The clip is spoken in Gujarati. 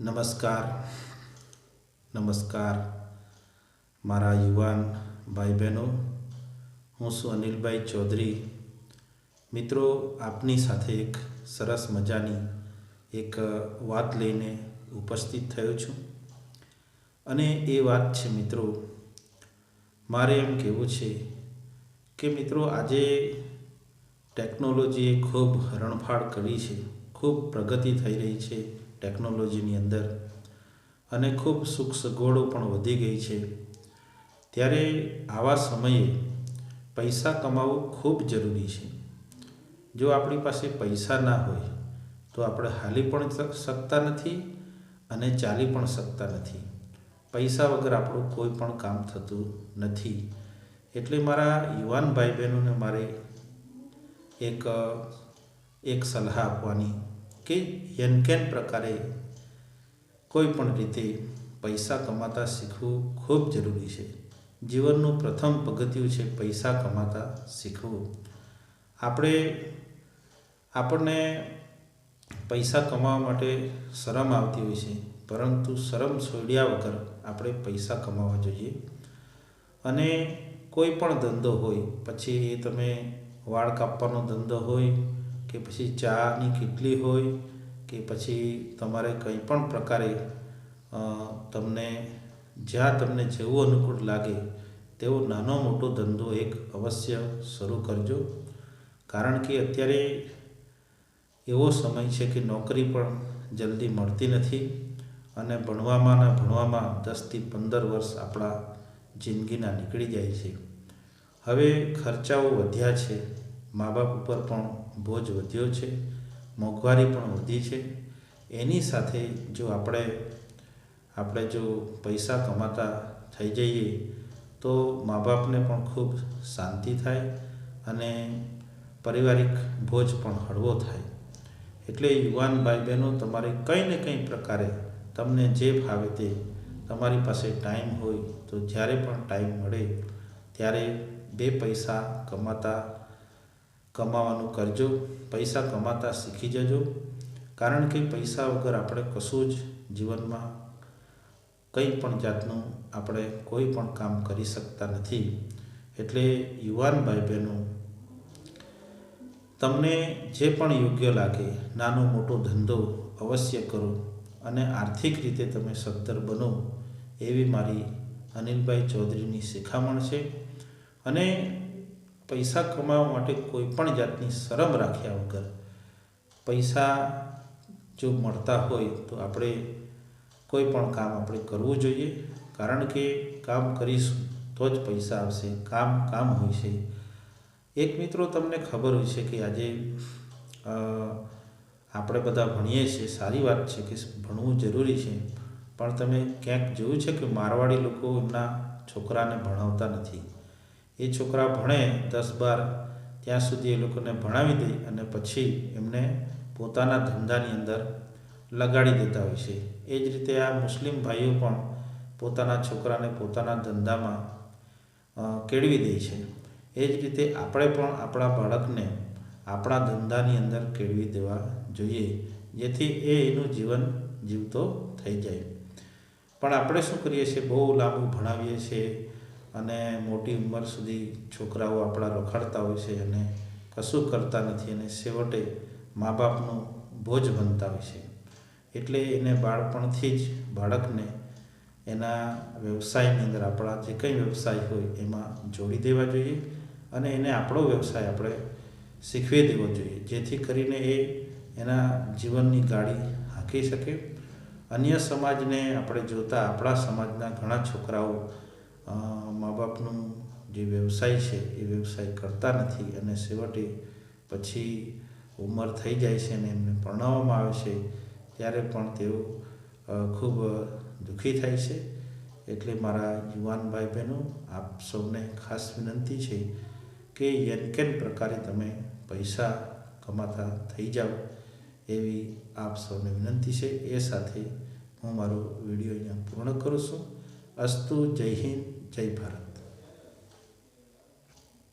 નમસ્કાર. નમસ્કાર. મારા યુવાન ભાઈ બહેનો હું છું અનિલભાઈ ચૌધરી. મિત્રો, આપની સાથે એક સરસ મજાની એક વાત લઈને ઉપસ્થિત થયો છું. અને એ વાત છે, મિત્રો, મારે એમ કહેવું છે કે, મિત્રો, આજે ટેકનોલોજીએ ખૂબ હરણફાળ કરી છે, ખૂબ પ્રગતિ થઈ રહી છે. ટેકનોલોજીની અંદર અને ખૂબ સુખ સગવડો પણ વધી ગઈ છે. ત્યારે આવા સમયે પૈસા કમાવવું ખૂબ જરૂરી છે. જો આપણી પાસે પૈસા ના હોય, તો આપણે હાલી પણ શકતા નથી અને ચાલી પણ શકતા નથી. પૈસા વગર આપણું કોઈ પણ કામ થતું નથી. એટલે મારા યુવાન ભાઈ બહેનોને મારે એક એક સલાહ આપવાની કે યન કેન પ્રકારે કોઈ પણ રીતે પૈસા કમાતા શીખવું ખૂબ જરૂરી છે. જીવનનું પ્રથમ પગથિયું છે પૈસા કમાતા શીખવું. આપણે, આપણને પૈસા કમાવા માટે શરમ આવતી હોય છે, પરંતુ શરમ છોડ્યા વગર આપણે પૈસા કમાવા જોઈએ. અને કોઈ પણ ધંધો હોય, પછી એ તમે વાળ કાપવાનો ધંધો હોય કે પછી ચાની કેટલી હોય કે પછી તમારે કંઈ પણ પ્રકારે તમને જ્યાં તમને જેવું અનુકૂળ લાગે તેવો નાનો મોટો ધંધો એક અવશ્ય શરૂ કરજો. કારણ કે અત્યારે એવો સમય છે કે નોકરી પણ જલ્દી મળતી નથી અને ભણવામાં ને ભણવામાં દસથી પંદર વર્ષ આપણા જિંદગીના નીકળી જાય છે. હવે ખર્ચાઓ વધ્યા છે. મા બાપ ઉપર પણ બોજ વધ્યો છે, મોંઘવારી પણ વધી છે. એની સાથે જો આપણે આપણે જો પૈસા કમાતા થઈ જઈએ, તો મા બાપને પણ ખૂબ શાંતિ થાય અને પારિવારિક બોજ પણ હળવો થાય. એટલે યુવાન ભાઈ બહેનો તમારે કંઈ ને કંઈ પ્રકારે તમને જે ફાવે તે તમારી પાસે ટાઈમ હોય, તો જ્યારે પણ ટાઈમ મળે, ત્યારે બે પૈસા કમાતા કમાવાનું કરજો, પૈસા કમાતા શીખી જજો. કારણ કે પૈસા વગર આપણે કશું જ જીવનમાં કંઈ પણ જાતનું આપણે કોઈ પણ કામ કરી શકતા નથી. એટલે યુવાન ભાઈ બહેનો તમને જે પણ યોગ્ય લાગે, નાનો મોટો ધંધો અવશ્ય કરો અને આર્થિક રીતે તમે સદ્ધર બનો એવી મારી અનિલભાઈ ચૌધરીની શિખામણ છે. અને પૈસા કમાવા માટે કોઈ પણ જાતની શરમ રાખ્યા વગર પૈસા જો મળતા હોય તો આપણે કોઈ પણ કામ આપણે કરવું જોઈએ. કારણ કે કામ કરીશું તો જ પૈસા આવશે. કામ કામ હોય છે. એક મિત્રો તમને ખબર હોય છે કે આજે આપણે બધા ભણીએ છીએ. સારી વાત છે કે ભણવું જરૂરી છે. પણ તમે ક્યાંક જોયું છે કે મારવાડી લોકો એમના છોકરાને ભણાવતા નથી? એ છોકરા ભણે દસ બાર, ત્યાં સુધી એ લોકોને ભણાવી દે અને પછી એમને પોતાના ધંધાની અંદર લગાડી દેતા હોય છે. એ જ રીતે આ મુસ્લિમ ભાઈઓ પણ પોતાના છોકરાને પોતાના ધંધામાં કેળવી દે છે. એ જ રીતે આપણે પણ આપણા બાળકને આપણા ધંધાની અંદર કેળવી દેવા જોઈએ, જેથી એ એનું જીવન જીવતો થઈ જાય. પણ આપણે શું કરીએ છીએ? બહુ લાંબુ ભણાવીએ છીએ. અને મોટી ઉંમર સુધી છોકરાઓ આપણા રખડતા હોય છે અને કશું કરતા નથી અને છેવટે મા બાપનું બોજ બનતા હોય છે. એટલે એને બાળપણથી જ બાળકને એના વ્યવસાયની અંદર આપણા જે કંઈ વ્યવસાય હોય એમાં જોડી દેવા જોઈએ અને એને આપણો વ્યવસાય આપણે શીખવી દેવો જોઈએ, જેથી કરીને એ એના જીવનની ગાડી હાંકી શકે. અન્ય સમાજને આપણે જોતા આપણા સમાજના ઘણા છોકરાઓ મા બાપનું જે વ્યવસાય છે એ વ્યવસાય કરતા નથી અને છેવટે પછી ઉંમર થઈ જાય છે અને એમને પરણાવવામાં આવે છે, ત્યારે પણ તેઓ ખૂબ દુઃખી થાય છે. એટલે મારા યુવાન ભાઈ બહેનો આપ સૌને ખાસ વિનંતી છે કે યન કેન પ્રકારે તમે પૈસા કમાતા થઈ જાઓ એવી આપ સૌને વિનંતી છે. એ સાથે હું મારો વીડિયો અહીંયા પૂર્ણ કરું છું. અસ્તુ જય હિન્દ. જય ભારત.